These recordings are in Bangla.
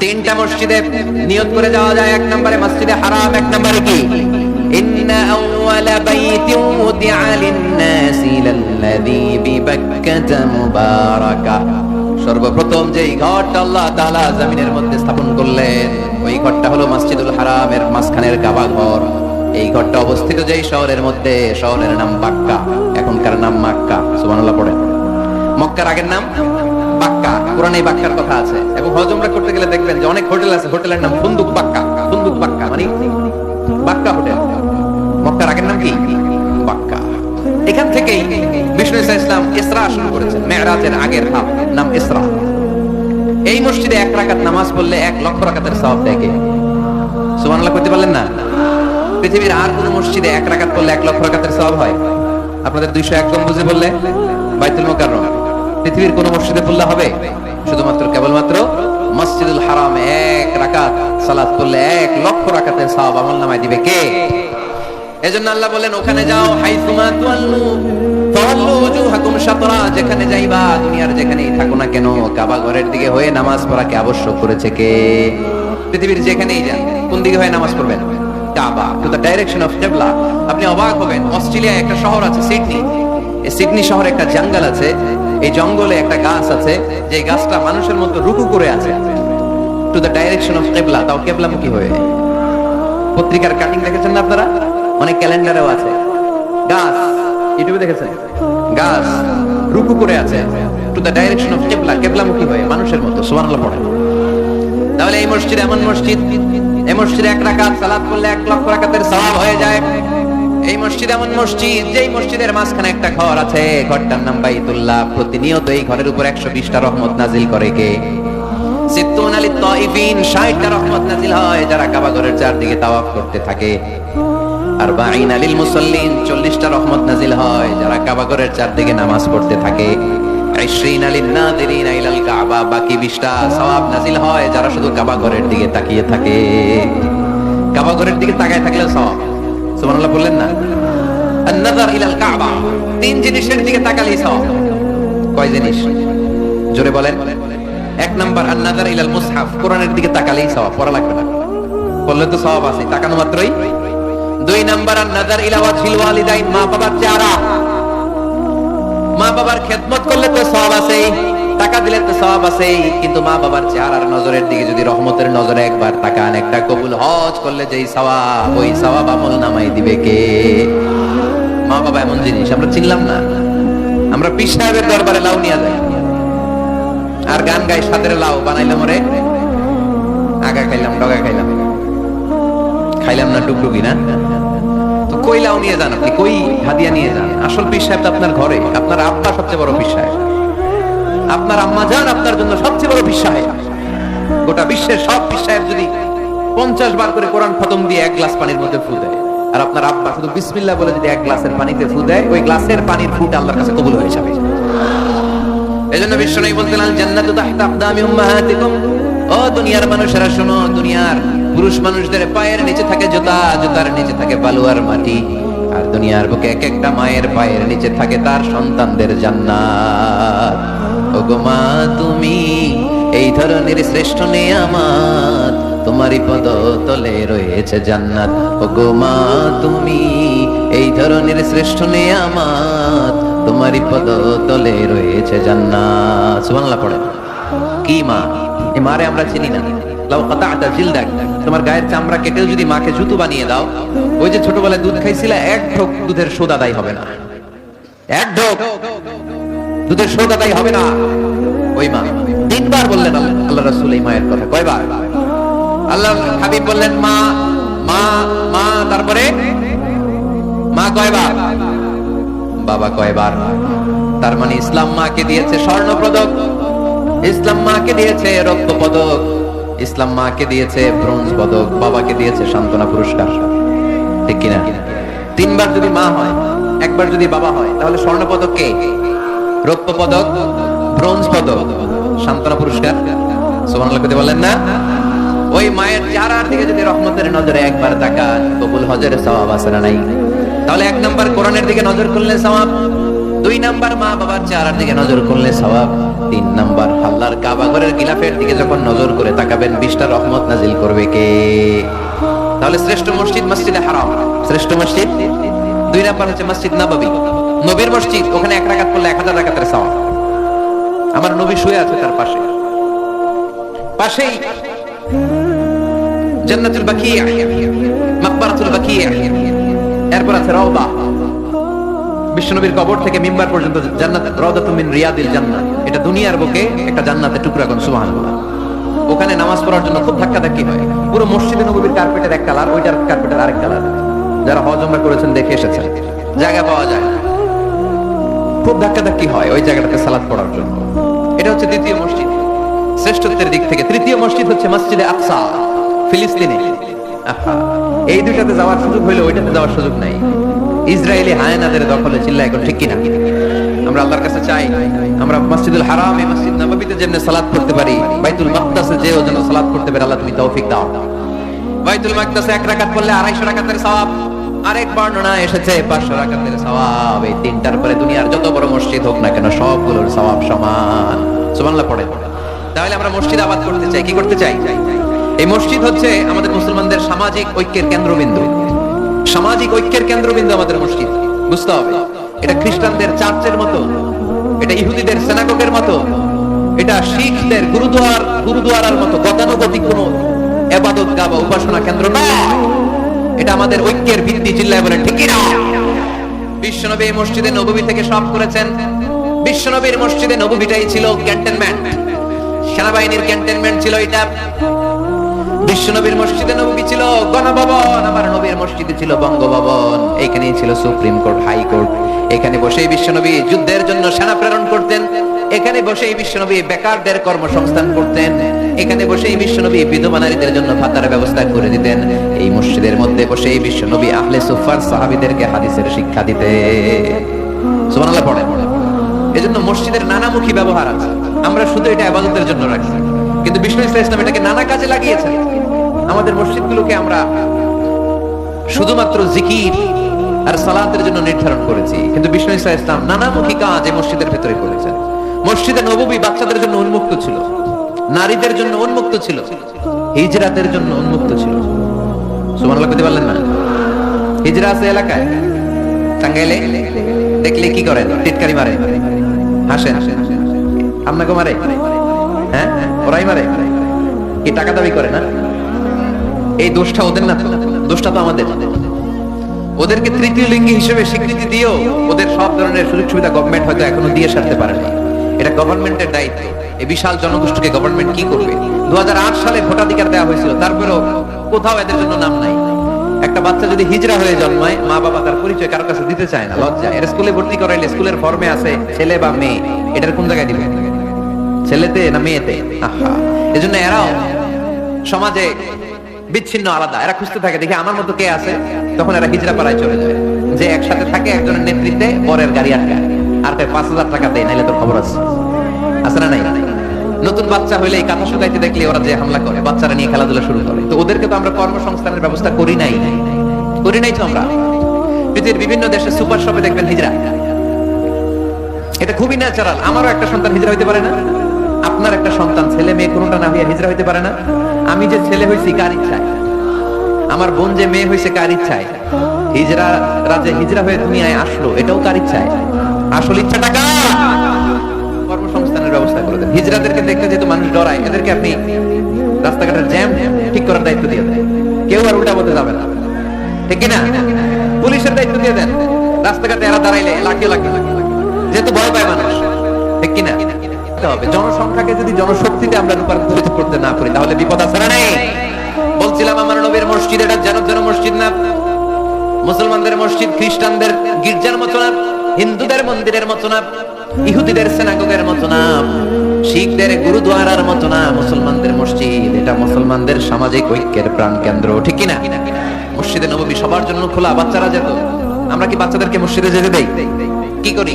তিনটা মসজিদে নিয়ত করে যাওয়া যায় এক নম্বরে মসজিদে হারাম এক নম্বরে কি إن أول بيت وضع للناس للذي ببكة مباركة সর্বপ্রথম যেই ঘরটা আল্লাহ তাআলা জমিনের মধ্যে স্থাপন করলেন ওই ঘরটা হলো মসজিদুল হারামের মাঝখানের কাবা ঘর এই ঘরটা অবস্থিত যেই শহরের মধ্যে শহরের নাম বাক্কা এখনকার নাম মাক্কা সুবহানাল্লাহ পড়েন মক্কার আগের নাম বাক্কা কোরআনে বাক্কার কথা আছে। এবং হজ উমরা করতে গেলে দেখবেন যে অনেক হোটেল আছে, হোটেলের নাম ফুন্দুক বাক্কা ফুন্দুক বাক্কা মানে বাক্কা হোটেল। মক্কার আগের নাম কি? বাক্কা এখান থেকেই বিষ্ণু ইসলাম ইসরা শুরু আগের নাম ইসরা। এই মসজিদে এক রাকাত নামাজ পড়লে এক লক্ষ রাকাতের সওয়াব দেয় কে? সুবহানাল্লাহ, করতে পারলেন না? পৃথিবীর আর কোন মসজিদে এক রাকাত পড়লে এক লক্ষ রাকাতের সওয়াব হয়? আপনাদের দুইশো এক বুঝে বললে বাইতুল মোকাররম। পৃথিবীর কোন মসজিদে পড়লে হবে? শুধুমাত্র কেবলমাত্র মসজিদুল হারাম, এক রাকাত সালাত পড়লে এক লক্ষ রাকাতের সওয়াব আমল নামায় দিবে কে? এজন্য আল্লাহ বলেন, ওখানে যাও হাইসুমা তুয়াল্লু, ফাওয়াল্লু ওজুহাকুম শাতরা, যেখানে যাইবা, দুনিয়ার যেখানেই থাকো না কেন, কাবা ঘরের দিকে হয়ে নামাজ পড়াকে আবশ্যক করেছে কে? পৃথিবীর যেখানেই যান, কোন দিকে হয়ে নামাজ পড়বেন? Kaaba to the direction of qibla আপনি অবাক হবেন, অস্ট্রেলিয়ায় একটা শহর আছে, সিডনি। সিডনি শহরে একটা জঙ্গল আছে এই জঙ্গলে একটা গাছ আছে যে গাছটা মানুষের মতো রুকু করে আছে। টু দ্য ডাইরেকশন অফ কেবলা তাও কেবলামুখী হয়ে। পত্রিকার কাটিং দেখেছেন না আপনারা? অনেক ক্যালেন্ডারেও আছে। গাছ ইউটিউবে দেখেছেন? গাছ রুকু করে আছে। টু দ্য ডাইরেকশন অফ কেবলা কেবলামুখী হয়ে, মানুষের মতো সুবহানাল্লাহ পড়ে। তাহলে এই মসজিদ এমন মসজিদ এই মসজিদে এক রাকাত সালাত করলে এক লক্ষ রাকাতের সওয়াব হয়ে যায়। এই মসজিদ এমন মসজিদ, যেই মসজিদের মাঝখানে একটা ঘর আছে। ঘরটার নাম বাইতুল্লাহ। প্রতিনিয়ত এই ঘরের উপর একশো বিশটা রহমত নাজিল করে কে? আলী 60টা রহমত নাজিল হয়, যারা চারদিকে তাওয়াফ করতে থাকে। আর বাইন আলিল মুসল্লিন 40টা রহমত নাজিল হয়, যারা কাবা ঘরের চারদিকে নামাজ পড়তে থাকে। আইশ্রিন আলিন নাদিরিন ইলাল কাবা, বাকি 20টা সওয়াব নাজিল হয়, যারা শুধু কাবা ঘরের দিকে তাকিয়ে থাকে। কাবা ঘরের দিকে তাকায় থাকলে সওয়াব। সুবহানাল্লাহ বললেন না। আন-নাযার ইলাল কাবা, তিন জিনিসের দিকে তাকালেই সওয়াব। কয় জিনিস? জোরে বলেন। এক নাম্বার আন্নাদার ইলাল মুসহাফ, কোরআনের দিকে তাকালেই সওয়াব, পড়া লাগবে না। বললে তো সওয়াব আছে, তাকানো মাত্রই। দুই নাম্বার আন্নাদার ইলা ওয়াজহিল ওয়ালিদাইন মা বাবার চেহারা। মা বাবার খেদমত করলে তো সওয়াব আছে টাকা দিলে তো সওয়াব আছে কিন্তু মা বাবার চেহারার নজরের দিকে যদি রহমতের নজরে একবার তাকান, একটা কবুল হজ করলে যেই সওয়াব, ওই সওয়াব আমল নামাই দিবে কে? মা বাবা এমন জিনিস, আমরা চিনলাম না। আমরা পীর সাহেবের দরবারে লাউ নিয়ে যাই। আর গান গাই, সাদের লাউ বানাইলাম ওরে। আগা খাইলাম, ডগা খাইলাম। খাইলাম না টুকটুকি না? তো কই লাউ নিয়ে যান আপনি? কই হাদিয়া নিয়ে যান? আসল পীর সাহেব তো আপনার ঘরে, আপনার আব্বা সবচেয়ে বড় পীর সাহেব। আপনার আম্মা যান, আপনার জন্য সবচেয়ে বড় সাহেব গোটা বিশ্বের সব সাহেব যদি পঞ্চাশ বার করে কোরআন খতম দিয়ে এক গ্লাস পানির মধ্যে ফু দেয়। আর আপনার আব্বা শুধু বিসমিল্লাহ বলে যদি এক গ্লাসের পানিতে ফু দেয়, ওই গ্লাসের পানির ফুটা আল্লাহর কাছে কবুল হয়ে যাবে। আকদামি উম্মাহাতিকুম। ও দুনিয়ার মানুষেরা, শোনো, দুনিয়ার পুরুষ মানুষদের পায়ের নিচে থাকে জুতা, জুতার নিচে থাকে বালুয়ার মাটি। আর দুনিয়ার বুকে এক একটা মায়ের পায়ের নিচে থাকে তার সন্তানদের জান্নাত। ওগো মা তুমি এই ধরনের শ্রেষ্ঠ নিয়ামত তোমারই পদ তলে রয়েছে জান্নাত। ওগো মা তুমি এই ধরনের শ্রেষ্ঠ নিয়ামত তোমারই পদ তলে রয়েছে জান্নাত। সুবহানাল্লাহ পড়ে। কি মা? এই মারে আমরা চিনি না। লাউ কাতাআতা জিলদাক। তোমার গায়ের চামড়া কেটে যদি মাকে জুতো বানিয়ে দাও, ওই যে ছোটবেলায় দুধ খাইছিলে, এক ঢোক দুধের সোদা দায়ী হবে না। এক ঢোক। দুধের সোদা দায়ী হবে না। ওই মা, তিনবার বললেন আল্লাহ রাসূল এই মায়ের কথা। কয়বার? আল্লাহ হাবিব বললেন, মা মা মা, তারপরে? মা কয়বার? বাবা কয়বার? তার মানে ইসলাম মাকে দিয়েছে স্বর্ণ পদক ইসলাম মাকে দিয়েছে রৌপ্য পদক ইসলাম মাকে দিয়েছে ব্রোঞ্জ পদক। বাবাকে দিয়েছে সান্ত্বনা পুরস্কার। ঠিক কিনা? তিনবার যদি মা হয়, একবার যদি বাবা হয়, তাহলে স্বর্ণ পদক কে? রৌপ্য পদক, ব্রোঞ্জ পদক, সান্ত্বনা পুরস্কার। সুবহানাল্লাহ কইতে বলেন না? ওই মায়ের চেহারার দিকে যদি রহমতের নজরে একবার তাকান, কবুল হজের সওয়াব আছে না নাই? তাহলে এক নাম্বার কোরআনের দিকে নজর করলে সওয়াব, দুই নাম্বার মা বাবার চেহারার দিকে নজর করলে সওয়াব, তিন নাম্বার আল্লাহর কাবা ঘরের গিলাফের দিকে যখন নজর করে তাকাবেন, বিশটা রহমত নাজিল করবে কে? তাহলে শ্রেষ্ঠ মসজিদ মসজিদে হারাম, শ্রেষ্ঠ মসজিদ? দুই নাম্বার হচ্ছে মসজিদ নববী। নবীর মসজিদ, ওখানে এক রাকাত করলে এক হাজার রাকাতের সওয়াব। আমার নবী শুয়ে আছে তার পাশে। পাশেই জান্নাতুল বাকিয়া, মাকবারাতুল বাকিয়া। এরপর আছে রওদা। বিশ্বনবীর কবর থেকে মিম্বার পর্যন্ত জান্নাত, রওদাতুম মিন রিয়াদিল জান্নাত। এটা দুনিয়ার বুকে একটা জান্নাতের টুকরা কোন সুবহানাল্লাহ। ওখানে নামাজ পড়ার জন্য খুব ধাক্কাধাক্কি হয়। পুরো মসজিদে নবীর কার্পেটের এক কালার ওইটার কার্পেটের আরেক কালার যারা হজ উমরা করেছেন দেখে এসেছেন। জায়গা পাওয়া যায়। খুব ধাক্কাধাক্কি হয় ওই জায়গাটাতে সালাত পড়ার জন্য। এটা হচ্ছে দ্বিতীয় মসজিদ। শ্রেষ্ঠত্বের দিক থেকে তৃতীয় মসজিদ হচ্ছে মসজিদে আকসা, ফিলিস্তিনে। এই দুইটাতে যাওয়ার সুযোগ হইলে ওইটাতে যাওয়ার সুযোগ নাই। ইসরায়েলি হায়নাদের দখলে চিল্লা এখন ঠিক কিনা? আমরা আল্লাহর কাছে চাই, আমরা মসজিদুল হারামে মসজিদ নববীতে যেমনি সালাত করতে পারি, বাইতুল মাকদাসে যেও যেন সালাত করতে পারি, আল্লাহ তুমি তৌফিক দাও। বাইতুল মাকদাসে এক রাকাত পড়লে আড়াইশো রাকাতের সওয়াব। আরেক বর্ণনা এসেছে, পাঁচশো রাকাতের সওয়াব। এই তিনটার পরে দুনিয়ার যত বড় মসজিদ হোক না কেন, সবগুলোর সওয়াব সমান। সুবহানাল্লাহ, পড়ে। তাহলে আমরা মসজিদ আবাদ করতে চাই, কি করতে চাই? এই মসজিদ হচ্ছে আমাদের মুসলমানদের সামাজিক ঐক্যের কেন্দ্রবিন্দু। সামাজিক ঐক্যের কেন্দ্রবিন্দু আমাদের মসজিদ, বুঝতে হবে। এটা খ্রিস্টানদের চার্চের মতো, এটা ইহুদিদের সেনাগকের মতো, এটা শিখদের গুরুদুয়ার গুরুদুয়ারার মতো গতানুগতিক কোনো এবাদত গা বা উপাসনা কেন্দ্র নয়। এটা আমাদের ঐক্যের ভিত্তি, চিল্লায় বলে ঠিকই না বিশ্বনবী মসজিদে নববী থেকে সব করেছেন। বিশ্বনবীর মসজিদে নববীটাই ছিল ক্যান্টনমেন্ট সেনাবাহিনীর ক্যান্টনমেন্ট ছিল এটা। বিশ্বনবীর মসজিদে নবী ছিল, গণভবন, আমার নবীর মসজিদে ছিল বঙ্গভবন। এখানেই ছিল সুপ্রিম কোর্ট, হাই কোর্ট। এখানে বসেই বিশ্বনবী যুদ্ধের জন্য সেনা প্রেরণ করতেন। এখানে বসেই বিশ্বনবী বেকারদের কর্মসংস্থান করতেন। এখানে বসেই বিশ্বনবী বিধবা নারীদের জন্য ভাতার ব্যবস্থা করে দিতেন। এই মসজিদের মধ্যে বসেই বিশ্বনবী আহলে সুফার সাহাবিদেরকে হাদিসের শিক্ষা দিতে সুবহানাল্লাহ, পড়ে। এজন্য মসজিদের নানামুখী ব্যবহার আছে। আমরা শুধু এটা আবাদতের জন্য রাখি। কিন্তু বিষ্ণু ইসলাম এটাকে নানা কাজে লাগিয়েছেন। আমাদের মসজিদগুলোকে আমরা শুধুমাত্র জিকির আর সালাতের জন্য নির্ধারণ করেছি। কিন্তু বিষ্ণু ইসলাম ইসলাম নানামুখী কাজ এই মসজিদের ভেতরে করেছেন। মসজিদে নববী বাচ্চাদের জন্য উন্মুক্ত ছিল। নারীদের জন্য উন্মুক্ত ছিল। হিজরাতের জন্য উন্মুক্ত ছিল। সুবহানাল্লাহ কইতে পারলেন না? হিজরা আছে এলাকায়। টাঙ্গাইলে দেখলে কি করেন? টিটকারি মারে। হাসেন। আপনাকে মারে? হ্যাঁ? ওরাই মারে? কি টাকা দাবি করে না? এই দোষটা ওদের না দোষটা তো আমাদের। ওদেরকে তৃতীয় লিঙ্গি হিসেবে স্বীকৃতি দিয়েও ওদের সব ধরনের সুযোগ সুবিধা গভর্নমেন্ট হয়তো এখনও দিয়ে সারতে পারেনি। এটা গভর্নমেন্টের দায়িত্ব। এই বিশাল জনগোষ্ঠীকে গভর্নমেন্ট কি করবে? দু সালে ভোটাধিকার দেওয়া হয়েছিল, তারপরেও কোথাও এদের জন্য নাম নাই। একটা বাচ্চা যদি হিজরা হয়ে জন্মায়, মা বাবা তার পরিচয় কারও কাছে দিতে চায় না লজ্জা এর স্কুলে ভর্তি করাইলে স্কুলের ফর্মে আছে, ছেলে বা মেয়ে। এটার কোন জায়গায় দিবে? ছেলেতে না মেয়েতে? আহা। এজন্য এরাও সমাজে বিচ্ছিন্ন, আলাদা। এরা খুঁজতে থাকে, দেখি আমার মতো কে আছে। তখন এরা হিজরা পাড়ায় চলে যায়। যে একসাথে থাকে, একজনের নেতৃত্বে পরের গাড়ি আটকায় আর তাই পাঁচ হাজার টাকা দেয়, নাইলে তোর খবর আছে। আছে না নাই? নতুন বাচ্চা হইলে এই কাঁথা শুকাইতে দেখলে ওরা যে হামলা করে, বাচ্চারা নিয়ে খেলাধুলা শুরু করে। তো ওদেরকে তো আমরা কর্মসংস্থানের ব্যবস্থা করি নাই। করি নাই তো আমরা? পৃথিবীর বিভিন্ন দেশে সুপার শপে দেখবেন হিজরা এটা খুবই ন্যাচারাল আমারও একটা সন্তান হিজরা হইতে পারে না। আপনার একটা সন্তান, ছেলে, মেয়ে, কোনটা না হইয়া হিজরা হইতে পারে না। আমি যে ছেলে হইছি, কার ইচ্ছায়? আমার বোন যে মেয়ে হইছে, কার ইচ্ছায়? হিজরা রাজে হিজরা হয়ে দুনিয়ায় আসলো, এটাও কার ইচ্ছায়? আসল ইচ্ছাটা কার? কর্মসংস্থানের ব্যবস্থা করে দেন। হিজরাদেরকে দেখতে যেহেতু মানুষ ডরায়, এদেরকে আপনি রাস্তাঘাটের জ্যাম ঠিক করার দায়িত্ব দিয়ে দেন। কেউ আর উল্টা যাবে না। ঠিক পুলিশের দায়িত্ব দিয়ে দেন। রাস্তাঘাটে এরা দাঁড়াইলে যেহেতু ভয় পায় মানুষ। ঠিক কিনা? করতে হবে। জনসংখ্যাকে যদি জনশক্তিতে আমরা রূপান্তরিত করতে না পারি তাহলে বিপদ আছে না নেই? বলছিলাম আমার নবীর মসজিদ, এটা যেন যেন মসজিদ না? মুসলমানদের মসজিদ, খ্রিস্টানদের গির্জার মতো না? হিন্দুদের মন্দিরের মতো না? ইহুদিদের সেনাগোগের মতো না? শিখদের গুরুদুয়ারার মতো না? মুসলমানদের মসজিদ, এটা মুসলমানদের সামাজিক ঐক্যের প্রাণ কেন্দ্র, ঠিক কিনা? মসজিদে নবী সবার জন্য খোলা, বাচ্চারা যেত। আমরা কি বাচ্চাদেরকে মসজিদে যেতে দেই? কি করি?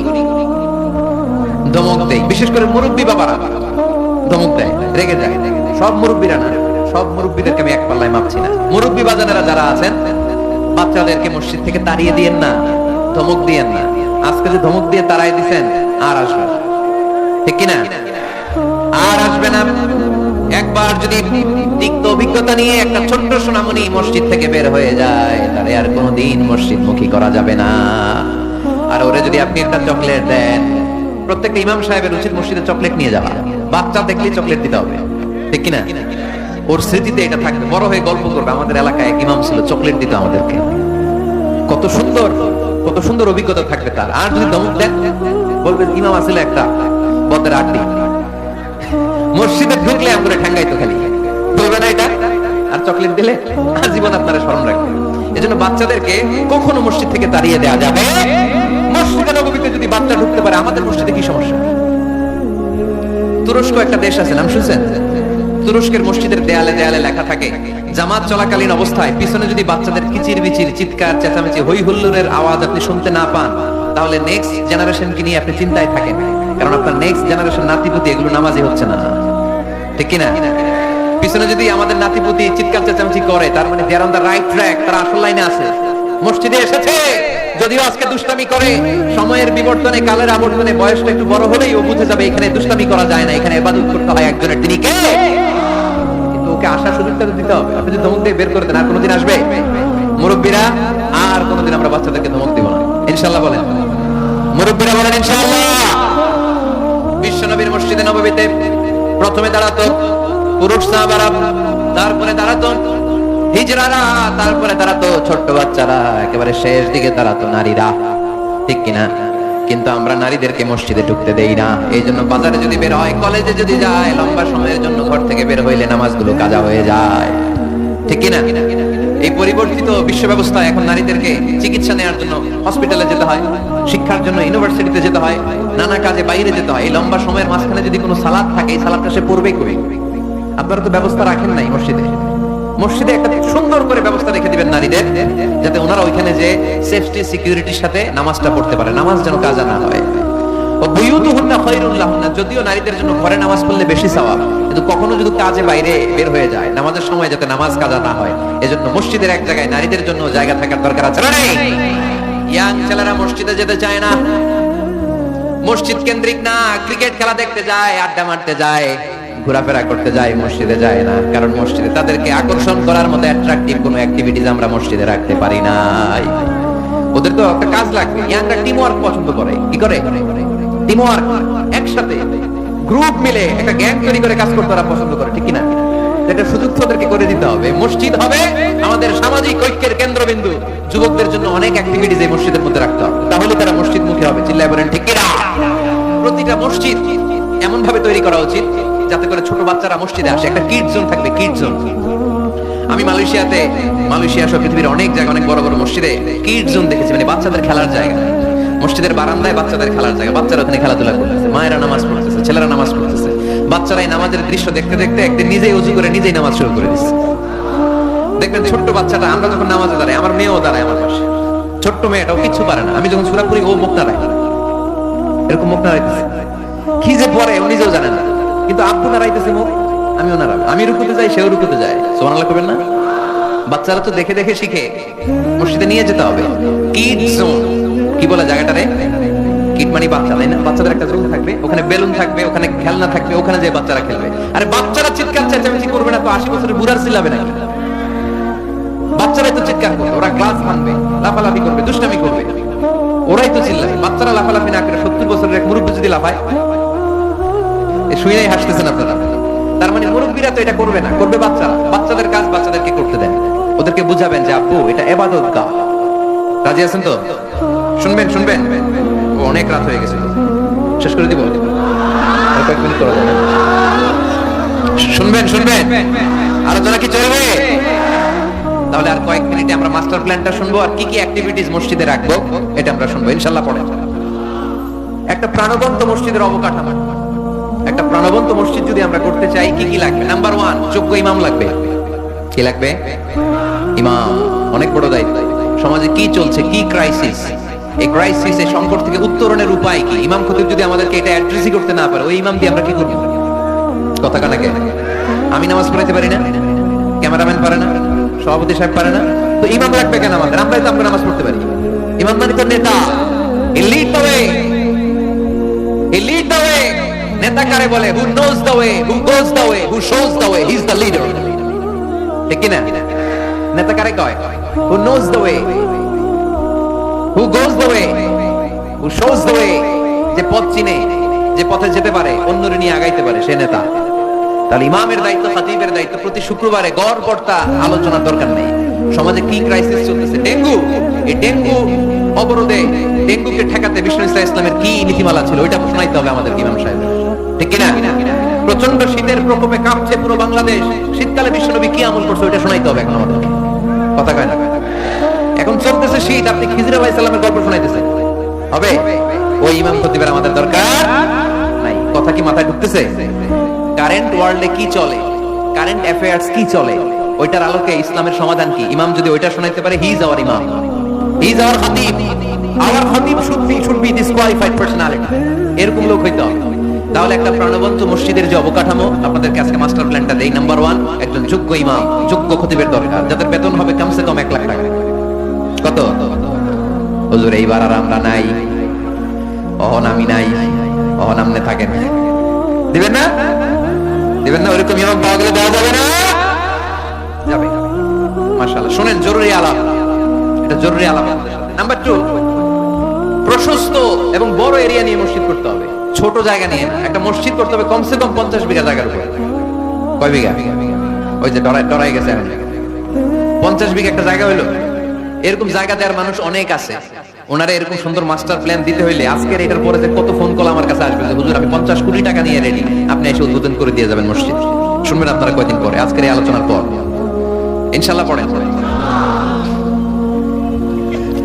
ধমক দেয়। বিশেষ করে মুরব্বী বাবারা। ধমক দেয়, রেগে যায়। সব মুরব্বীরা না, সব মুরব্বীদেরকে আমি এক পাল্লায় মাপছি না। মুরব্বী বাজানেরা যারা আছেন, বাচ্চাদেরকে মসজিদ থেকে তাড়িয়ে দিয়েন না, ধমক দিয়েন না। আজকে যে ধমক দিয়ে তারাই দিছেন, আর আসবে ঠিক কিনা? আর আসবে না। একবার যদি তিক্ত অভিজ্ঞতা নিয়ে একটা ছোট্ট সোনামণি মসজিদ থেকে বের হয়ে যায়, তাহলে আর কোনোদিন মসজিদ মুখী করা যাবে না। আর ওরে যদি আপনি একটা চকলেট দেন প্রত্যেকটা ইমাম সাহেবের উচিত মসজিদে চকলেট নিয়ে যাওয়া। বাচ্চা দেখলেই চকলেট দিতে হবে। ঠিক কিনা? ওর স্মৃতিতে এটা থাকবে। বড় হয়ে গল্প করবে। আমাদের এলাকায় এক ইমাম ছিল, চকলেট দিত আমাদেরকে। কত সুন্দর কত সুন্দর অভিজ্ঞতা থাকবে তার। আর যদি দমক দেন, বলবেন, ইমাম আসলে একটা বদের আড্ডি। মসজিদে ঢুকলে আমরা ঠ্যাঙ্গাইতো খালি। বলবে না এটা? আর চকলেট দিলে? আজীবন আপনারা স্মরণ রাখবেন। এজন্য বাচ্চাদেরকে কখনো মসজিদ থেকে তাড়িয়ে দেওয়া যাবে মসজিদে যদি বাচ্চা ঢুকতে পারে, আমাদের মসজিদে কি সমস্যা? তুরস্ক একটা দেশ আছে, নাম শুনছেন? তুরস্কের মসজিদের দেয়ালে দেয়ালে লেখা থাকে, জামাত চলাকালীন অবস্থায় পিছনে যদি বাচ্চাদের কিচির বিচির চিৎকার, চেঁচামেচি হই হুল্লোড়ের আওয়াজ আপনি শুনতে না পান, তাহলে নেক্সট জেনারেশনকে নিয়ে আপনি চিন্তায় থাকেন, কারণ আপনার নেক্সট জেনারেশন নাতিপুতি এগুলো নামাজি হচ্ছে না। ঠিক কিনা? পিছনে যদি আমাদের নাতিপুতি চিৎকার, চেঁচামেচি করে, তার মানে there on the right track তারা আসল লাইনে আছে। মসজিদে এসেছে! যদিও আজকে দুষ্টামি করে, সময়ের বিবর্তনে, কালের আবর্তনে বয়সটা একটু বড় হলেই ও বুঝে যাবে এখানে দুষ্টামি করা যায় না, এখানে এবাদত করতে হয় একজনের। তিনি কে? কিন্তু ওকে আসার সুযোগটা তো দিতে হবে। আপনি যদি ধমক দিয়ে বের করে দেন, আর কোনোদিন আসবে? মুরব্বীরা, আর কোনোদিন আমরা বাচ্চাদেরকে ধমক দিব না। ইনশাল্লাহ বলেন। মুরব্বীরা বলেন ইনশাল্লাহ বিশ্বনবীর মসজিদে নববীতে প্রথমে দাঁড়াতো পুরুষ সাহাবারা, তারপরে দাঁড়াতো হিজরারা, তারপরে দাঁড়াতো ছোট্ট বাচ্চারা, একেবারে শেষ দিকে দাঁড়াতো নারীরা। ঠিক কিনা? কিন্তু আমরা নারীদেরকে মসজিদে ঢুকতে দেই না। এই জন্য বাজারে যদি বের হয়, কলেজে যদি যায়, লম্বা সময়ের জন্য ঘর থেকে বের হইলে নামাজগুলো কাজা হয়ে যায়। ঠিক কিনা? এই পরিবর্তিত বিশ্ব ব্যবস্থায় এখন নারীদেরকে চিকিৎসা নেওয়ার জন্য হসপিটালে যেতে হয়, শিক্ষার জন্য ইউনিভার্সিটিতে যেতে হয়, নানা কাজে বাইরে যেতে হয়। এই লম্বা সময়ের মাঝখানে যদি কোনো সালাদ থাকে, এই সালাদটা সে পড়বেই করি আপনারা তো ব্যবস্থা রাখেন নাই মসজিদে। মসজিদে একটা সুন্দর করে ব্যবস্থা রেখে দিবেন নারীদের, যাতে ওনারা ওইখানে যে সেফটি সিকিউরিটির সাথে নামাজটা পড়তে পারে, নামাজ যেন কাজা না হয়। যদিও নারীদের জন্য ঘরে নামাজ পড়লে বেশি সওয়াব, কিন্তু কখনো যদি কাজে বাইরে বের হয়ে যায়, নামাজের সময় যাতে নামাজ কাজা না হয়, এজন্য মসজিদের এক জায়গায় নারীদের জন্য জায়গা থাকার দরকার আছে ইয়াং ছেলেরা মসজিদে যেতে চায় না। মসজিদ কেন্দ্রিক না, ক্রিকেট খেলা দেখতে যায়, আড্ডা মারতে যায়। ঘোরাফেরা করতে যায় মসজিদে যায় না। কারণ মসজিদে তাদেরকে আকর্ষণ করার মতো অ্যাট্রাকটিভ কোনো অ্যাক্টিভিটিস আমরা মসজিদে রাখতে পারি নাই। ওদের তো একটা কাজ লাগবে, ইয়াংরা টিম ওয়ার্ক পছন্দ করে। কি করে? টিম ওয়ার্ক একসাথে গ্রুপ মিলে একটা গ্যাং তৈরি করে কাজ করতে ওরা পছন্দ করে, ঠিক কিনা? এটা সুযোগ তো ওদেরকে করে দিতে হবে। মসজিদ হবে আমাদের সামাজিক ঐক্যের কেন্দ্রবিন্দু। যুবকদের জন্য অনেক অ্যাক্টিভিটিস এই মসজিদের মধ্যে রাখতে হবে। তাহলে তারা মসজিদ মুখী হবে, চিল্লায় বলেন, ঠিক কিনা? প্রতিটা মসজিদ এমন ভাবে তৈরি করা উচিত যাতে করে ছোট বাচ্চারা মসজিদে আসে। একটা কিড জোন থাকবে কিড জোন আমি মালয়েশিয়াতে, মালয়েশিয়া সহ পৃথিবীর অনেক জায়গায়, অনেক বড় বড় মসজিদে কিড জোন দেখেছি। মানে বাচ্চাদের খেলার জায়গা। মসজিদের বারান্দায় বাচ্চাদের খেলার জায়গা। বাচ্চারা ওখানে খেলাধুলা করতেছে, মায়েরা নামাজ পড়তেছে, ছেলেরা নামাজ পড়তেছে। বাচ্চারা এই নামাজের দৃশ্য দেখতে দেখতে একদিন নিজেই উজু করে নিজেই নামাজ শুরু করে দিচ্ছে। দেখবেন ছোট্ট বাচ্চাটা, আমরা যখন নামাজে দাঁড়াই, আমার মেয়েও দাঁড়ায় আমার পাশে। ছোট্ট মেয়েটাও কিচ্ছু পারে না। আমি যখন সুরা করি ও মুখ নাড়ায়। এরকম মুখ নাড়াইতেছে। কি যে পরে, ও নিজেও জানে না। কিন্তু আব্বু নাড়াইতেছে মুখ। আমিও নাড়াবো। আমি রুকুতে যাই, সেও রুকুতে যায়। সোমানাল্লাহ করবেন না? বাচ্চারা তো দেখে দেখে শিখে। মসজিদে নিয়ে যেতে হবে। কি বলে জায়গাটারে কিড মানে বাচ্চা, তাই না? বাচ্চাদের একটা থাকবে। ওখানে বেলুন থাকবে, ওখানে খেলনা থাকবে, ওখানে যে বাচ্চারা খেলবে। আরে বাচ্চারা চিৎকার চেঁচামেচি করবে না তো? আশি বছরের বুড়ার নাকি? বাচ্চারাই তো চিৎকার করবে, ওরা গ্লাস ভাঙবে লাফালাফি করবে, দুষ্টামি করবে। ওরাই তো চিল্লাবে। বাচ্চারা লাফালাফি না করে সত্তর বছরের এক মুরব্বী যদি লাফায় শুনেই হাসতেছেন আপনারা। তার মানে মুরব্বীরা তো এটা করবে না, করবে বাচ্চারা। বাচ্চাদের কাজ বাচ্চাদেরকে করতে দেন। ওদেরকে বুঝাবেন যে, আব্বু, এটা এবাদত গা। রাজি আছেন তো? শুনবেন শুনবেন। অনেক রাত হয়ে গেছে। শেষ করে দিব? কয়েক শুনবেন শুনবেন। আলোচনা কি চলবে? তাহলে আর কয়েক মিনিটে আমরা মাস্টার প্ল্যানটা শুনব আর কি কি অ্যাক্টিভিটিস মসজিদে রাখব, এটা আমরা শুনব। ইনশাল্লাহ পড়ে একটা প্রাণবন্ত মসজিদের অবকাঠামো। একটা প্রাণবন্ত মসজিদ যদি আমরা করতে চাই, কি কি লাগবে? নাম্বার ওয়ান যোগ্য ইমাম লাগবে। কি লাগবে? ইমাম, অনেক বড় দায়িত্ব। সমাজে কি চলছে? কি ক্রাইসিস এই ক্রাইসিস এই সংকট থেকে উত্তরণের উপায় কি? ইমাম খতিব যদি আমাদেরকে এটা অ্যাড্রেসই করতে না পারে, ওই ইমাম দিয়ে আমরা কি করব? কথা কানাকে আমি নামাজ পড়াইতে পারি না? ক্যামেরাম্যান পারে না? সভাপতি সাহেব পারে না? তো ইমাম লাগবে কেন আমাদের? আমরাই তো আমরা নামাজ পড়তে পারি। ইমাম মানে তো নেতা। নেতা কারে বলে who knows the way who goes the way who shows the way he is the leader ঠিক কি না? নেতা কারে কয় who knows the way who goes the way who shows the way যে পথ চিনে, যে পথে যেতে পারে, অন্যরে নিয়ে আগাইতে পারে সে নেতা। তাহলে ইমামের দায়িত্ব, খাতিবের দায়িত্ব, প্রতি শুক্রবারে গড় কর্তা আলোচনার দরকার নেই। সমাজে কি ক্রাইসিস চলতেছে? ডেঙ্গু। এই ডেঙ্গু অবরোধে, ডেঙ্গুকে ঠেকাতে বিষ্ণু ইসলামের কি নীতিমালা ছিল? ওইটা শোনাইতে হবে আমাদের ইমাম সাহেব প্রচণ্ড শীতের প্রকোপে কাঁপছে পুরো বাংলাদেশ। শীতকালে বিশ্বনবী কি আমল করছে ওইটা শোনাইতে হবে এখন আমাদের। কথা কয় না। এখন চলতেছে শীত, আপনি খিজরা ভাই সালামের গল্প শোনাইতেছেন হবে? ওই ইমাম খতিবের আমাদের দরকার? নাই। কথা কি মাথায় ঢুকতেছে? কারেন্ট ওয়ার্ল্ডে কি চলে? কারেন্ট অ্যাফেয়ার্স কি চলে? ওইটার আলোকে ইসলামের সমাধান কি? ইমাম যদি ওইটা শোনাইতে পারে he our imam he our khatib our khatib should be should be personality এরকম লোক হইতে হবে। তাহলে একটা প্রাণবন্ত মসজিদের যে অবকাঠামো, আপনাদেরকে আজকে মাস্টার প্ল্যানটা দেই. নাম্বার ওয়ান একজন যোগ্য ইমাম, যোগ্য খতিবের দরকার। যাদের বেতন হবে কমসে কম এক লাখ টাকা। কত? হুজুর, এইবার আর আমরা নাই। অহন আমি নাই। অহন আমনে থাকেন। দিবেন না? দিবেন না? ওরকম ইমাম পাওয়া গেলে দেওয়া যাবে না। যাবে। মাশাআল্লাহ। শুনেন, জরুরি আলাপ। এটা জরুরি আলাপ নাম্বার টু প্রশস্ত এবং বড় এরিয়া নিয়ে মসজিদ করতে হবে। ছোট জায়গা নিয়ে। একটা মসজিদ করতে হবে, কমসে কম পঞ্চাশ বিঘা জায়গার উপর। কয় বিঘা? ওই যে ডরাই ডরাই গেছে পঞ্চাশ বিঘা একটা জায়গা হইল। এরকম জায়গা দেওয়ার মানুষ অনেক আছে। ওনারা এরকম সুন্দর মাস্টার প্ল্যান দিতে হইলে আজকের এটার পরে যে কত ফোন কল আমার কাছে আসবে যে, হুজুর আমি পঞ্চাশ কোটি টাকা নিয়ে রেডি আপনি এসে উদ্বোধন করে দিয়ে যাবেন মসজিদ। শুনবেন আপনারা কয়দিন পরে, আজকের এই আলোচনার পর। ইনশাল্লাহ পড়েন।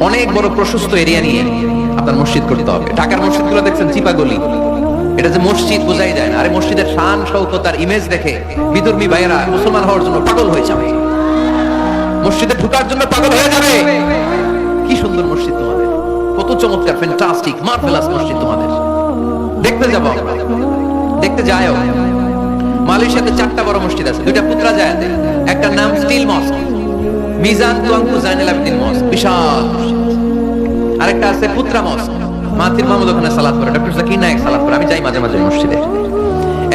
অনেক বড় প্রশস্ত এরিয়া নিয়ে আপনার মসজিদ করতে হবে। ঢাকার মসজিদগুলো দেখছেন চিপাগলি এটা যে মসজিদ বোঝাই যায় না। আরে মসজিদের শান শৌকত আর ইমেজ দেখে বিদর্মী ভাইয়েরা মুসলমান হওয়ার জন্য পাগল হয়ে যাবে। মসজিদে ঢুকার জন্য পাগল হয়ে যাবে। কি সুন্দর মসজিদ তোমাদের। কত চমৎকার ফ্যান্টাস্টিক মার্ভেলাস মসজিদ তোমাদের। দেখতে দেখতে যায়ও। মালয়েশিয়াতে চারটা বড় মসজিদ আছে। দুইটা পুত্রা যায় একটা নাম steel mosque. Mizan Tuanku Zainal mosque. বিশাল মসজিদ। আরেকটা আছে পুত্রা মস্ক মাতির মাহমুদ ওখানে সালাত করে। ডক্টর জাকির নায়ক সালাত করে। আমি যাই মাঝে মাঝে মসজিদে।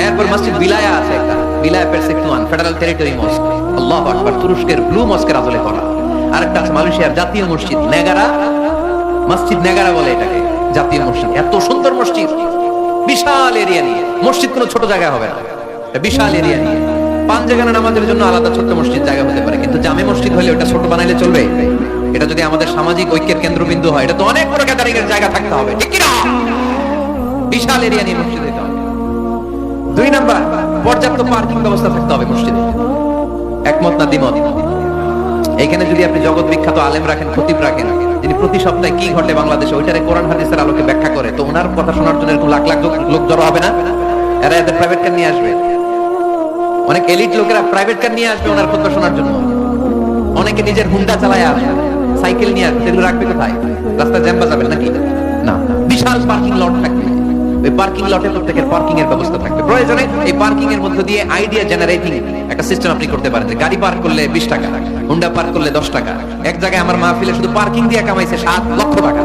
এরপর মসজিদ বিলায়া আছে একটা। বিলায়া পেরসেক্টুয়ান ফেডারেল টেরিটরি মস্ক আল্লাহু আকবার, তুরস্কের ব্লু মস্কের আদলে করা। আরেকটা আছে মালয়েশিয়ার জাতীয় মসজিদ, নেগারা। মসজিদ নেগারা বলে এটাকে, জাতীয় মসজিদ। এত সুন্দর মসজিদ। বিশাল এরিয়া নিয়ে। মসজিদ কোনো ছোট জায়গা হবে না। বিশাল এরিয়া নিয়ে। জায়গা নামাজের জন্য আলাদা ছোট্ট মসজিদ জায়গা হতে পারে। কিন্তু জামে মসজিদ হলে ওটা ছোট বানাইলে চলবে। এটা যদি আমাদের সামাজিক ঐক্যের কেন্দ্রবিন্দু হয়, এটা তো অনেক বড় গ্যাদারিং এর জায়গা থাকতে হবে, ঠিক না বিশাল এরিয়া নিয়ে মসজিদ হতে হবে। দুই নাম্বার, পর্যাপ্ত পার্কিং ব্যবস্থা থাকতে হবে মসজিদে। একমত না দ্বিমত? এখানে যদি আপনি জগৎ বিখ্যাত আলেম রাখেন, খতিব রাখেন, যিনি প্রতি সপ্তাহে কি ঘটে বাংলাদেশে, ওইটারে কোরআন হাদিসের আলোকে ব্যাখ্যা করে, তো ওনার কথা শোনার জন্য এরকম লাখ লাখ লোক জড়ো হবে না? এরা এদের প্রাইভেট কার নিয়ে আসবে। অনেক এলিট লোকেরা প্রাইভেট কার নিয়ে আসবে ওনার কথা শোনার জন্য। অনেকে নিজের হুন্ডা চালায় আসবে। সাইকেল নিয়ে সেগুলো রাখবে কোথায়? রাস্তায় জ্যাম বাজাবেন নাকি? না বিশাল পার্কিং লট থাকবে। ওই পার্কিং লটে প্রত্যেকের পার্কিং এর ব্যবস্থা থাকবে। প্রয়োজনে এই পার্কিং এর দিয়ে আইডিয়া জেনারেটিং একটা সিস্টেম আপনি করতে পারেন। গাড়ি পার্ক করলে বিশ টাকা হুন্ডা পার্ক করলে দশ টাকা। এক জায়গায় আমার মাহফিলে শুধু পার্কিং দিয়ে কামাইছে সাত লক্ষ টাকা।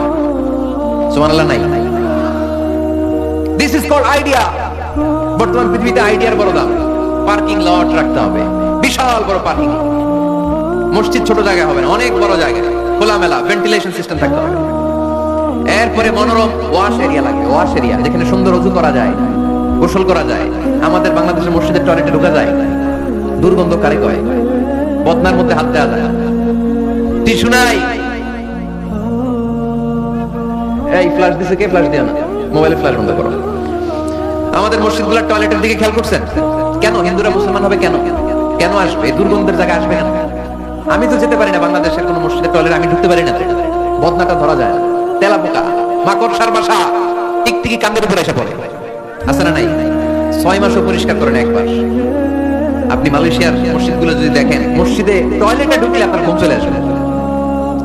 সুবহানাল্লাহ, নাই? দিস ইজ কল আইডিয়া বর্তমান পৃথিবীতে আইডিয়ার বড় দাম। পার্কিং লট রাখতে হবে। বিশাল বড় পার্কিং মসজিদ ছোট জায়গায় হবে না, অনেক বড় জায়গায়। খোলামেলা ভেন্টিলেশন সিস্টেম থাকতে হবে। এরপরে মনোরম ওয়াশ এরিয়া লাগবে ওয়াশ এরিয়া যেখানে সুন্দর অজু করা যায়, গোসল করা যায়, আমাদের বাংলাদেশের মসজিদের টয়লেটে ঢোকা যায় দুর্গন্ধ কারে কয়, বদনার মধ্যে হাত দেওয়া যায়। টিস্যু নাই। এই ফ্ল্যাশ দিছে কে? ফ্ল্যাশ দিও না। মোবাইলে ফ্ল্যাশ বন্ধ করো। আমাদের মসজিদগুলোর টয়লেটের দিকে খেয়াল করছেন? কেন? হিন্দুরা মুসলমান হবে কেন? কেন আসবে? দুর্গন্ধের জায়গায় আসবে কেন? আমি তো যেতে পারি না বাংলাদেশের কোনো মসজিদের টয়লেট আমি ঢুকতে পারি না। বদনাটা ধরা যায় তেলা পোকা মাকড় সার বাসা টিকটিকি কান্দের উপরে এসে পড়ে। আছে না নাই? ছয় মাসও পরিষ্কার করেন একবার। আপনি মালয়েশিয়ার মসজিদগুলো যদি দেখেন, মসজিদে টয়লেটে ঢুকলে আপনার ঘুম চলে আসবে।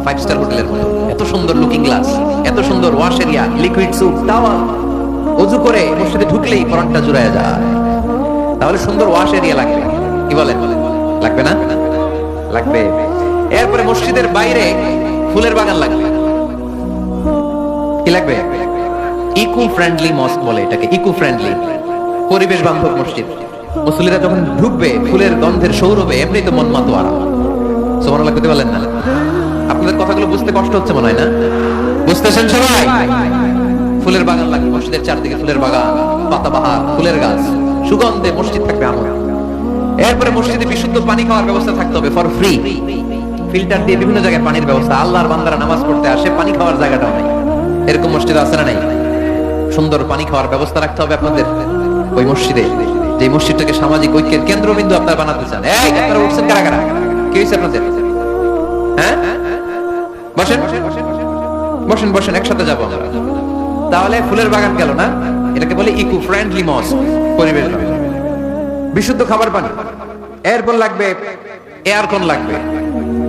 ফাইভ স্টার হোটেলের মতো। এত সুন্দর লুকিং গ্লাস এত সুন্দর wash area liquid soap towel অজু করে মসজিদে ঢুকলেই পরনটা জুড়ায় যায়। তাহলে সুন্দর ওয়াশ এরিয়া লাগবে। কি বলেন? লাগবে না? লাগবে। এরপরে মসজিদের বাইরে ফুলের বাগান লাগবে। কি লাগবে? ইকো ফ্রেন্ডলি মস্ক বলে এটাকে ইকো ফ্রেন্ডলি পরিবেশ বান্ধব মসজিদ। মুসলিরা যখন ঢুকবে ফুলের গন্ধের সৌরভে এমনি তো মন সোমানাল্লাহ করতে পারলেন না। আপনাদের কথাগুলো বুঝতে কষ্ট হচ্ছে মনে হয় না? বুঝতেছেন সবাই? ফুলের বাগান লাগবে, মসজিদের চারদিকে ফুলের বাগান, পাতাবাহার, ফুলের গাছ, সুগন্ধে মসজিদ থাকবে এরপরে মসজিদে বিশুদ্ধ পানি খাওয়ার ব্যবস্থা থাকতে হবে ফর ফ্রি ফিল্টার দিয়ে বিভিন্ন জায়গায় পানির ব্যবস্থা। আল্লাহর বান্দারা নামাজ পড়তে আসে, পানি খাওয়ার জায়গাটাও নাই। এরকম মসজিদ আছে না নাই? সুন্দর পানি খাওয়ার ব্যবস্থা রাখতে হবে আপনাদের ওই মসজিদে। যে মসজিদটাকে সামাজিক ঐক্যের কেন্দ্রবিন্দু আপনারা বানাতে চান। এই, আপনারা উঠছেন কারা কারা? কি হয়েছে আপনাদের? হ্যাঁ? বসেন। বসেন বসেন, একসাথে যাব আমরা। তাহলে ফুলের বাগান গেল না? এটাকে বলে ইকো ফ্রেন্ডলি মস পরিবেশ। বিশুদ্ধ খাবার পানি। এরপর লাগবে, এয়ারকন লাগবে,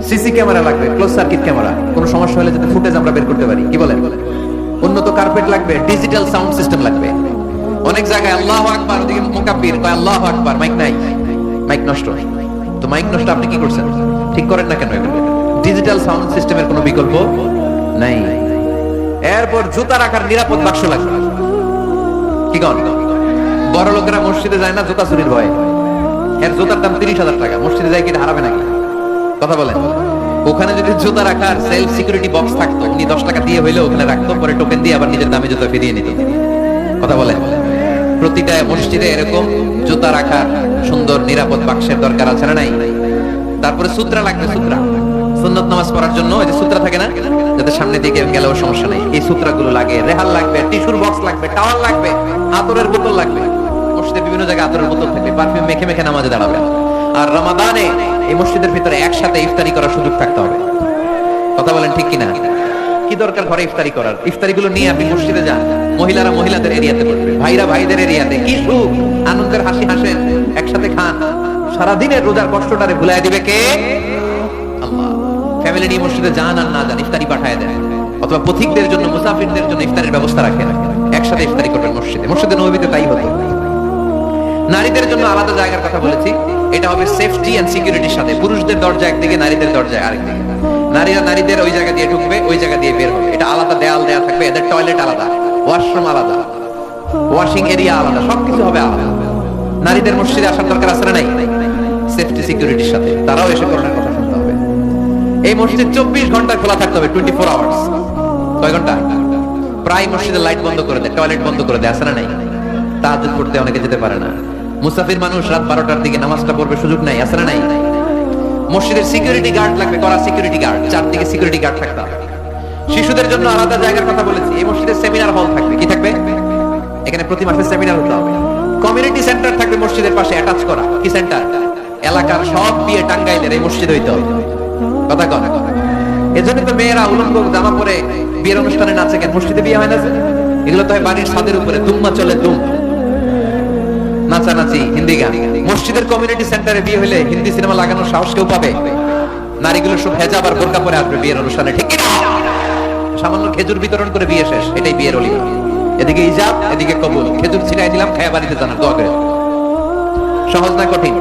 সিসি ক্যামেরা লাগবে, ক্লোজ সার্কিট ক্যামেরা। কোনো সমস্যা হলে যাতে ফুটেজ আমরা বের করতে পারি, কি বলেন? উন্নত কার্পেট লাগবে, ডিজিটাল সাউন্ড সিস্টেম লাগবে। অনেক জায়গায় আল্লাহ আকবার, ওদিকে মুকাব্বির কয়, আল্লাহ আকবার, মাইক নাই, মাইক নষ্ট তো মাইক নষ্ট আপনি কি করছেন? ঠিক করেন না কেন ডিজিটাল সাউন্ড সিস্টেমের কোনো বিকল্প নাই। এরপর জুতা রাখার নিরাপদ বাক্স লাগবে। কি কন? বড় লোকেরা মসজিদে যায় না, জুতা চুরির ভয়ে। এর জুতার দাম তিরিশ হাজার টাকা, মসজিদে যায় কি হারাবে নাকি? কথা বলেন। ওখানে যদি জুতা রাখার সেলফ সিকিউরিটি বক্স থাকতো, উনি দশ টাকা দিয়ে হইলে ওখানে রাখতো, পরে টোকেন দিয়ে আবার নিজের দামে জুতা ফিরিয়ে নিত। কথা বলেন। প্রতিটা মসজিদে এরকম জুতা রাখার সুন্দর নিরাপদ বাক্সের দরকার আছে না নাই? তারপরে সূত্রা লাগবে, সূত্রা। সুন্নত নামাজ পড়ার জন্য ওই যে সূত্রা থাকে না, যাতে সামনে দিকে গেলেও সমস্যা নেই। এই সূত্রাগুলো লাগে, রেহাল লাগবে, টিস্যুর বক্স লাগবে, টাওয়াল লাগবে আতরের বোতল লাগবে। মসজিদে বিভিন্ন জায়গায় আতরের বোতল থাকবে পারফিউম মেখে মেখে নামাজে দাঁড়াবে। আর রমাদানে এই মসজিদের ভিতরে একসাথে ইফতারি করার সুযোগ থাকতে হবে। কথা বলেন ঠিক কিনা? কি দরকার ঘরে ইফতারি করার? ইফতারি গুলো নিয়ে আপনি মসজিদে যান, মহিলারা মহিলাদের এরিয়াতে করবে ভাইরা ভাইদের এরিয়াতে। কি সুখ? আনন্দের হাসি হাসেন, একসাথে খান। সারাদিনের রোজার কষ্টটারে ভুলাই দিবে কে? ফ্যামিলি নিয়ে মসজিদে যান আর না যান, ইফতারি পাঠায় দেন। অথবা পথিকদের জন্য, মুসাফিরদের জন্য ইফতারের ব্যবস্থা রাখেন। একসাথে ইফতারি করবেন মসজিদে। মসজিদে নবীতে তাই হতো। নারীদের জন্য আলাদা জায়গার কথা বলেছি। এটা হবে সেফটি এন্ড সিকিউরিটির সাথে। পুরুষদের দরজা একদিকে, নারীদের দরজা আরেকদিকে। নারীরা নারীদের ওই জায়গা দিয়ে ঢুকবে, ওই জায়গা দিয়ে বের হবে। এটা আলাদা দেয়াল দেয়া থাকবে, এদের টয়লেট আলাদা ওয়াশরুম আলাদা ওয়াশিং এরিয়া আলাদা, সবকিছু হবে আলাদা। নারীদের মসজিদে আসার দরকার আছে না নাই? সেফটি সিকিউরিটির সাথে। তারাও এসে করোনার কথা শুনতে হবে। এই মসজিদ চব্বিশ ঘণ্টা খোলা থাকতে হবে টোয়েন্টি ফোর আওয়ার্স কয় ঘণ্টা। প্রায় মসজিদের লাইট বন্ধ করে দেয় টয়লেট বন্ধ করে দেয়, আছে না নাই? তাহাজুদ পড়তে অনেকে যেতে পারে না। মুসাফির মানুষ রাত বারোটার দিকে নামাজটা পড়বে সুযোগ নাই না নাই? মসজিদের সিকিউরিটি গার্ড লাগবে করা সিকিউরিটি গার্ড চারদিকে সিকিউরিটি গার্ড থাকতে শিশুদের জন্য আলাদা জায়গার কথা বলেছি, এই মসজিদের সেমিনার হল থাকবে, কি থাকবে? এখানে প্রতি মাসে সেমিনার হতে হবে। কমিউনিটি সেন্টার থাকবে মসজিদের পাশে অ্যাটাচ করা, কি সেন্টার এলাকার সব বিয়ে টাঙ্গাইলের এই মসজিদ হইতে হবে। কথা কন। এজন্য তো মেয়েরা উলঙ্গ জামা পরে বিয়ের অনুষ্ঠানে নাচে কেন? মসজিদে বিয়ে হয় না এগুলো তো হয় বাড়ির ছাদের উপরে দুম্মা চলে দুম। নাচানাচি, হিন্দি গান। মসজিদের কমিউনিটি সেন্টারে বিয়ে হলে হিন্দি সিনেমা লাগানোর সাহস কেউ পাবে? নারীগুলো সব হেজাব আর বোরকা পরে আসবে বিয়ের অনুষ্ঠানে, ঠিক সামান্য খেজুর বিতরণ করে বিয়ে শেষ, এটাই বিয়ের অলিমা এদিকে ইজাব, এদিকে কবুল। খেজুর ছিটাই দিলাম, খায়া বাড়িতে জানার দোয়া করে। সহজ না কঠিন?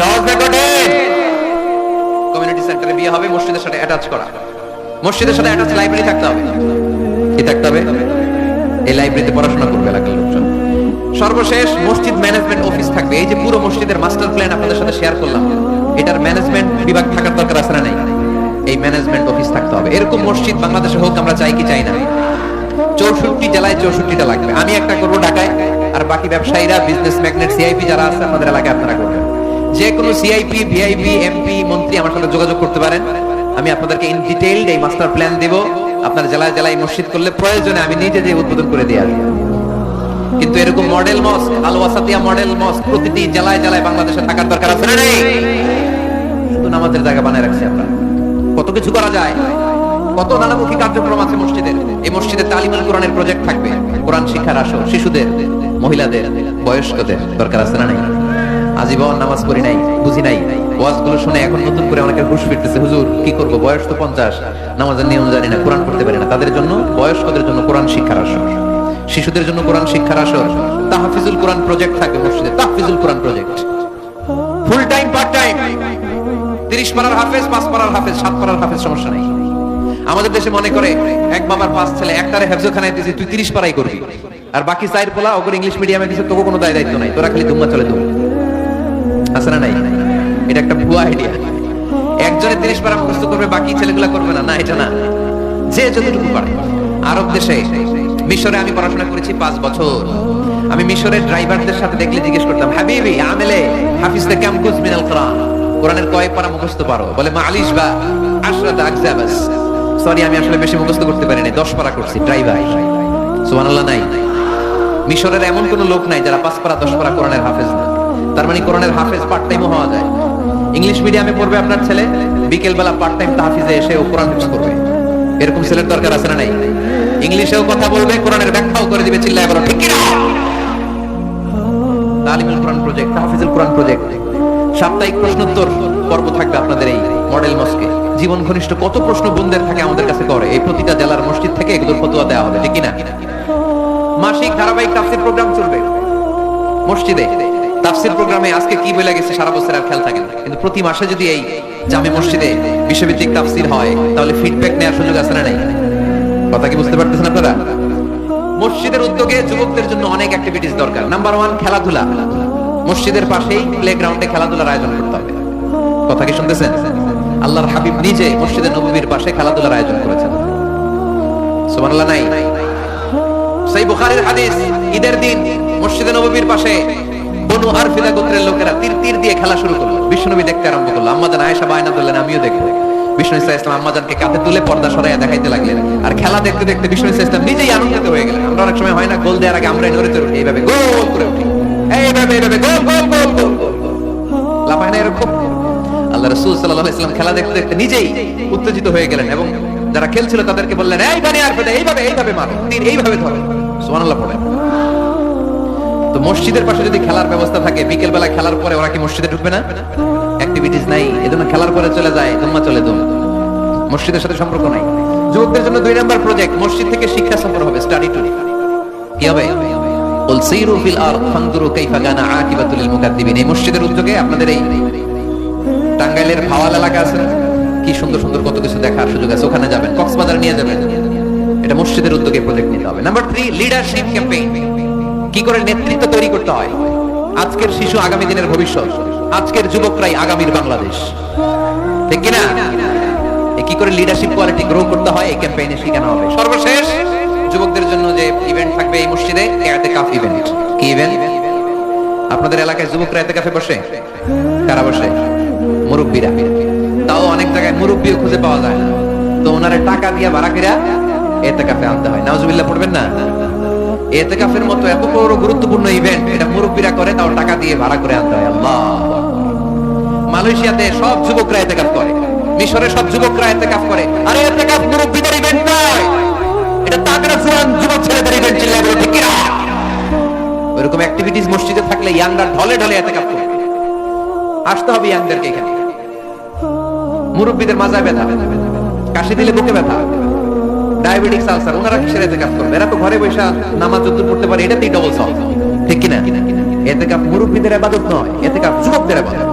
সহজ না কঠিন? কমিউনিটি সেন্টারে বিয়ে হবে, মসজিদের সাথে অ্যাটাচ করা। মসজিদের সাথে অ্যাটাচ লাইব্রেরি থাকতে হবে। কি থাকতে হবে? এই লাইব্রেরিতে পড়াশোনা করবে লোকজন সর্বশেষ মসজিদ ম্যানেজমেন্ট অফিস থাকবে। এই যে পুরো মসজিদের মাস্টার প্ল্যান আপনাদের সাথে শেয়ার করলাম, এটার ম্যানেজমেন্ট বিভাগ থাকার দরকার আছে না এই ম্যানেজমেন্ট অফিস থাকতে হবে। এরকম মসজিদ বাংলাদেশে হোক, আমরা চাই কি চাই না। চৌষট্টি জেলায় চৌষট্টিটা লাগবে। আমি একটা করব ঢাকায়, আর বাকি ব্যবসায়ীরা বিজনেস ম্যাগনেট সিআইপি যারা আছে আমাদের এলাকায় আপনারা করবেন। যে কোনো সিআইপি ভিআইপি এমপি মন্ত্রী আমার সাথে যোগাযোগ করতে পারেন। আমি আপনাদেরকে ইন ডিটেইলড এই মাস্টার প্ল্যান দেব। আপনার জেলায় জেলায় মসজিদ করলে প্রয়োজনে আমি নিজে যে উদ্বোধন করে দিয়ে আসব। কিন্তু এরকম মডেল মস্ক আল ওয়াসাতিয়া মডেল মস্ক প্রতিটি জেলায় জেলায় বাংলাদেশে থাকার দরকার আছে না নেই? শুধু নামাজের জায়গা বানায় রাখছি আমরা। কত কিছু করা যায়। কত নানামুখী কার্যক্রম আছে মসজিদের। এই মসজিদে তালিমুল কোরআনের প্রজেক্ট থাকবে। কোরআন শিক্ষার আসর, শিশুদের, মহিলাদের, বয়স্কদের দরকার আছে না নাই? আজীবন নামাজ পড়ি নাই, বুঝি নাই। ওয়াজগুলো শুনে এখন নতুন করে অনেকের হুশ ফিরতেছে, হুজুর, কি করব? বয়স তো পঞ্চাশ। নামাজের নিয়ম জানি না, কোরআন পড়তে পারি না। তাদের জন্য, বয়স্কদের জন্য কোরআন শিক্ষার আসর। শিশুদের জন্য কোরআন শিক্ষার আসর। তাহফিজুল কোরআন প্রজেক্ট থাকবে মসজিদে। তাহফিজুল কোরআন project full time part time তিরিশ পারার হাফেজ, পাঁচ পারার হাফেজ, সাত পারার হাফেজ, সমস্যা নেই। আমাদের দেশে মনে করে, এক বাবার পাঁচ ছেলে, একটারে হেফজোখানায় দিয়েছি, তুই তিরিশ পারাই করবি। আর বাকি চাইর পোলা ওগুলো ইংলিশ মিডিয়ামে দিয়েছে তোকে কোনো দায় দায়িত্ব নাই। তোরা খালি দুম্মা চলে আছে না নাই? এটা একটা ভুয়া আইডিয়া একজনে তিরিশ পারা মুখস্থ করবে, বাকি ছেলেগুলা করবে না। না, এটা না। যে যতটুকু পারে। আরব দেশে মিশরে আমি পড়াশোনা করেছি পাঁচ বছর। আমি মিশরের ড্রাইভারদের সাথে দেখলে জিজ্ঞেস করতাম, হাবিবি, আমেলে হাফিজ দে কাম কুজ মিনাল কোরআন? কোরআনের কয় পারা মুখস্থ পারো? বলে মালিশ বা আশরাত আকজাবাস। সরি আমি আসলে বেশি মুখস্থ করতে পারিনি, দশ পারা করছি, ড্রাইভার। সুবহানাল্লাহ, নাই। মিশরের এমন কোন লোক নাই যারা পাঁচ পারা, দশ পারা কোরআনের হাফেজ না। তার মানে কোরআনের হাফেজ পার্ট টাইমও হওয়া যায়। ইংলিশ মিডিয়ামে পড়বে আপনার ছেলে বিকেল বেলা পার্ট টাইম তাহাফিজে এসে ও কোরআন হিফজ করবে। এরকম ছেলের দরকার আছে না নাই? ইংলিশেও কথা বলবে, কোরআনের ব্যাখ্যাও করে দিবে, চিল্লায় বলো, ঠিক না তালিমুল কোরআন প্রজেক্ট, তাহফিজুল কোরআন প্রজেক্ট। সাপ্তাহিক প্রশ্নোত্তর পর্ব থাকবে আপনাদের এই মডেল মস্কে। জীবন ঘনিষ্ঠ কত প্রশ্ন থাকে আমাদের কাছে করে। এই প্রতিটা জেলার মসজিদ থেকে এগুলোর ফতোয়া দেওয়া হবে, ঠিক কিনা? মাসিক ধারাবাহিক তাফসির প্রোগ্রাম চলবে। মসজিদে তাফসির প্রোগ্রামে আজকে কি বলে গেছে সারা বছর আর খেয়াল থাকে কিন্তু প্রতি মাসে যদি এই জামে মসজিদে বিশ্বভিত্তিক তাফসির হয়, তাহলে ফিডব্যাক নেওয়ার সুযোগ আছে না নাই? কথা কি বুঝতে পারতেছেন আপনারা? মসজিদের উদ্যোগে যুবকদের জন্য অনেক অ্যাক্টিভিটিস দরকার। নাম্বার ওয়ান খেলাধুলা। মসজিদের পাশেই প্লে গ্রাউন্ডে খেলাধুলার আয়োজন করতে হবে। কথা কি শুনতেছেন? আল্লাহর হাবিব নিজে মসজিদের নবীর পাশে খেলাধুলার আয়োজন করেছেন। সুবহানাল্লাহ, নাই? সেই বুখারীর হাদিস, ঈদের দিন মসজিদে নববীর পাশে বনু আরফিদা গোত্রের লোকেরা তীর তীর দিয়ে খেলা শুরু করল। বিষ্ণুনবী দেখতে আরম্ভ করল, আম্মাজান আয়েশা বায়না ধরলেন আমিও দেখব বিষ্ণু ইসলাম ইসলাম আম্মাজানকে কাঁধে তুলে পর্দা সরাইয়া দেখাইতে লাগলেন। আর খেলা দেখতে দেখতে বিষ্ণু ইসলাম নিজেই আনন্দিত হয়ে গেলেন। আমরা অনেক সময় হয় না, গোল দেওয়ার আগে আমরাই নড়ে চড়ে এইভাবে গোল করে উঠি। এইভাবে এইভাবে গোল গোল গোল গোল লাফায় না এরকম। আল্লাহ রসুল সাল্লাহ ইসলাম খেলা দেখতে দেখতে নিজেই উত্তেজিত হয়ে গেলেন এবং যারা খেলছিল তাদেরকে বললেন এইভাবে এইভাবে মারো। তীর এইভাবে ধরো। তো মসজিদের পাশে যদি খেলার ব্যবস্থা থাকে বিকেল বেলা খেলার পরে ওরা কি মসজিদে ঢুকবে না? অ্যাক্টিভিটিস নাই এজন্য খেলার পরে চলে যায় দুম্মা চলে দুম মসজিদের সাথে সম্পর্ক নাই। যুবকদের জন্য দুই নাম্বার প্রজেক্ট মসজিদ থেকে শিক্ষা সফর হবে স্টাডি টুর কি হবে? বল ফিল কাইফা আকিবাতুল মুকাদ্দিবিন। এই মসজিদের উদ্যোগে আপনাদের এই টাঙ্গাইলের ভাওয়াল এলাকা আছে কি সুন্দর সুন্দর কত কিছু দেখার সুযোগ আছে, ওখানে যাবেন, কক্সবাজার নিয়ে যাবেন। এটা মসজিদের উদ্যোগে প্রজেক্ট নিতে হবে। নাম্বার থ্রি লিডারশিপ ক্যাম্পেইন কি করে নেতৃত্ব তৈরি করতে হয়? আজকের শিশু আগামী দিনের ভবিষ্যৎ, আজকের যুবকরাই আগামীর বাংলাদেশ। ঠিক কিনা? কি করে লিডারশিপ কোয়ালিটি গ্রো করতে হয়? এই ক্যাম্পেইনে শেখানো হবে। সর্বশেষ, যুবকদের জন্য যে ইভেন্ট থাকবে এই মসজিদে এতে কাফ ইভেন্ট কি ইভেন্ট আপনাদের এলাকায় যুবকরা এতে কাফে বসে? কারা বসে? মুরব্বীরা। তাও অনেক জায়গায় মুরব্বীও খুঁজে পাওয়া যায় না। তো ওনারে টাকা দিয়ে ভাড়া কিরা এতে কাফে আনতে হয়। নাউজুবিল্লাহ, পড়বেন না? এতে কাফের মতো এত বড় গুরুত্বপূর্ণ ইভেন্ট এটা মুরব্বীরা করে, তাও টাকা দিয়ে ভাড়া করে আনতে হয়। আল্লাহ মালয়েশিয়াতে সব যুবকরা এতে কাফ করে। মিশরে সব যুবকরা এতে কাফ করে। আরে এতে কাফ মুরব্বীদের ইভেন্ট নয়! এটা জোয়ান যুবক ছেলেদের ইভেন্ট ঠিক অ্যাক্টিভিটিস মসজিদে থাকলে ইয়াংরা ঢলে ঢলে এতে কাপ করবে আসতে হবে ইয়াংদেরকে এখানে। মুরব্বীদের মাজায় ব্যথা। কাশি দিলে বুকে ব্যথা। ডায়াবেটিক্স আলসার, ওনারা কিসের এতে করবে? এরা তো ঘরে বসে নামাজ যদ্দুর পড়তে পারে, এটাতেই ডবল সব ঠিক কিনা? এতে কাপ মুরব্বীদের আবাদত নয়, এতে কাপ যুবকদের আবাদত।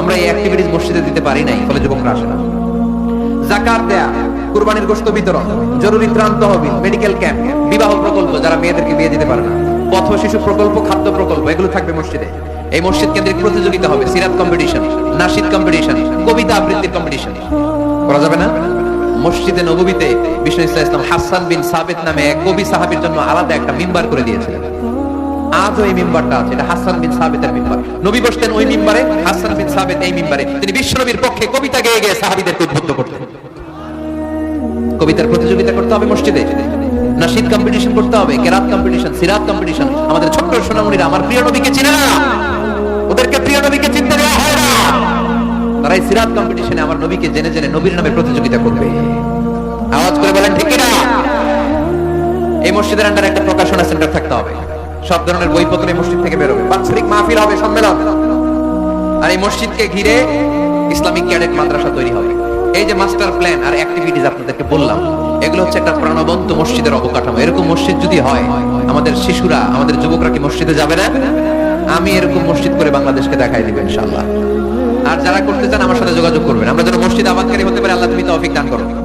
আমরা এই অ্যাক্টিভিটিস মসজিদে দিতে পারি নাই, ফলে যুবকরা আসে না। দেয়া, কুরবানির বিতরণ, জরুরি ত্রাণ তহবিল মেডিকেল ক্যাম্প বিবাহ প্রকল্প, যারা মেয়েদেরকে বিয়ে দিতে পারে না। পথ শিশু প্রকল্প, খাদ্য প্রকল্প, এগুলো থাকবে মসজিদে। এই মসজিদ কেন্দ্রিক প্রতিযোগিতা হবে, সিরাত কম্পিটিশন নাসিদ কম্পিটিশন কবিতা আবৃত্তির কম্পিটিশন করা যাবে না? মসজিদে নববীতে বিষ্ণু ইসলাম ইসলাম হাসান বিন সাবিত নামে এক কবি সাহাবীর জন্য আলাদা একটা মিম্বার করে দিয়েছিলেন। আজও এই মিম্বারটা আছে, এটা হাসান বিন মিম্বার। নবী বসতেন ওই মিম্বারে, হাসান বিন এই মিম্বারে। তিনি বিশ্বনবীর পক্ষে কবিতা গেয়ে গেয়ে সাহাবীদেরকে উদ্বুদ্ধ করতেন। কবিতার প্রতিযোগিতা করতে হবে মসজিদে। নাসিদ কম্পিটিশন করতে হবে, কেরাত কম্পিটিশন সিরাত কম্পিটিশন আমাদের ছোট্ট সোনামণিরা আমার প্রিয় নবীকে চিনে না। ওদেরকে প্রিয় নবীকে চিনতে দেওয়া হয় তারা এই সিরাত কম্পিটিশনে আমার নবীকে জেনে জেনে নবীর নামে প্রতিযোগিতা করবে। আওয়াজ করে বলেন, ঠিক কিনা? এই মসজিদের আন্ডারে একটা প্রকাশনা সেন্টার থাকতে হবে। সব ধরনের বইপত্র এই মসজিদ থেকে বেরোবে। বাৎসরিক মাহফিল হবে, সম্মেলন। আর এই মসজিদকে ঘিরে ইসলামিক ক্যাডেট মাদ্রাসা তৈরি হবে। এই যে মাস্টার প্ল্যান আর অ্যাক্টিভিটিস আপনাদেরকে বললাম, এগুলো হচ্ছে একটা প্রাণবন্ত মসজিদের অবকাঠামো। এরকম মসজিদ যদি হয়, আমাদের শিশুরা, আমাদের যুবকরা কি মসজিদে যাবে না? আমি এরকম মসজিদ করে বাংলাদেশকে দেখাই দিব, ইনশাআল্লাহ। আর যারা করতে চান আমার সাথে যোগাযোগ করবেন। আমরা যেন মসজিদ আবাদকারী হতে পারে, আল্লাহ তুমি তৌফিক দান করো।